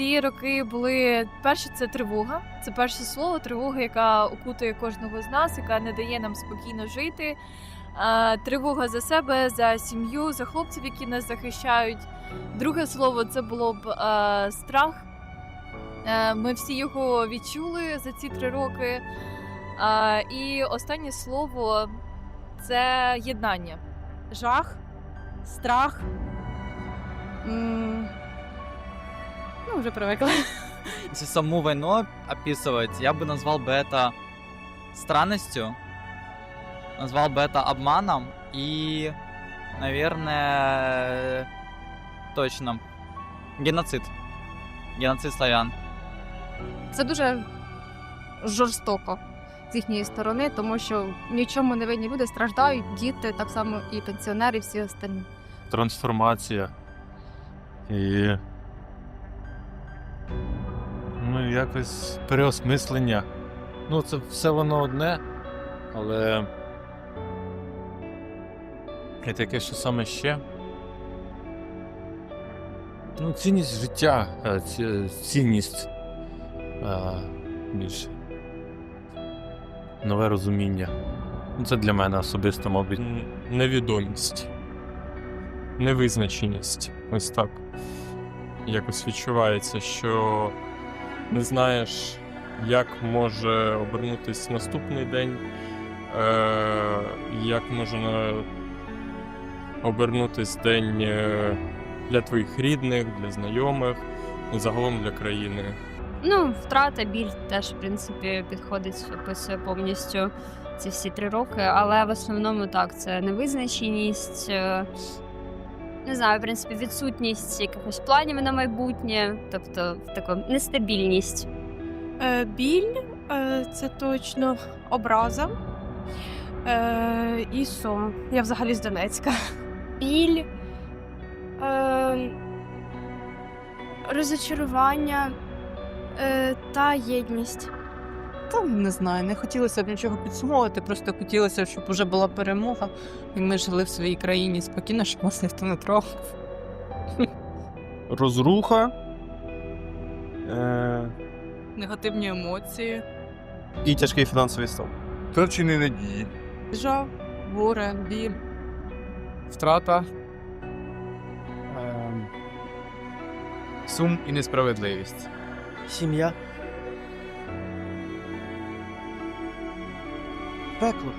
ці роки були перше, це тривога. Це перше слово, тривога, яка окутує кожного з нас, яка не дає нам спокійно жити. Тривога за себе, за сім'ю, за хлопців, які нас захищають. Друге слово це було б страх. Е, Ми всі його відчули за ці три роки. І останнє слово це єднання. жах, страх М, Ну, вже привикла. Если саму войну описывать, я бы назвал бы это странностью, назвал бы это обманом и, наверное, точно, геноцид. Геноцид славян. Це дуже жорстоко з їхньої сторони, тому що ні в чому не винні люди страждають, діти, так само і пенсіонери, і всі останні. трансформація. І. Ну, якось переосмислення. Ну, це все воно одне, але. І таке, що саме ще. Ну, цінність життя, е, ці- цінність е, більше. Нове розуміння. Ну, Це для мене особисто, мабуть. Невідомість, невизначеність. Ось так. Якось відчувається, що не знаєш, як може обернутися наступний день, е- як може обернутись день е, для твоїх рідних, для знайомих, і загалом для країни. Ну, втрата, біль теж, в принципі, підходить, описує повністю ці всі три роки. Але в основному так, це невизначеність, е, не знаю, в принципі, відсутність якихось планів на майбутнє, тобто така нестабільність. Е, біль е, це точно образа е, і сум. Я взагалі з Донецька. біль, е, розочарування е, та єдність. Та не знаю, не хотілося б нічого підсумовувати, просто хотілося, щоб вже була перемога, і ми жили в своїй країні спокійно, щоб нас ніхто не трогав. Розруха. Е- Негативні емоції. І тяжкий фінансовий стан. Втрачені надії. Жах, горе, біль. втрата, ем, сум і несправедливість. Сім'я. Пекло.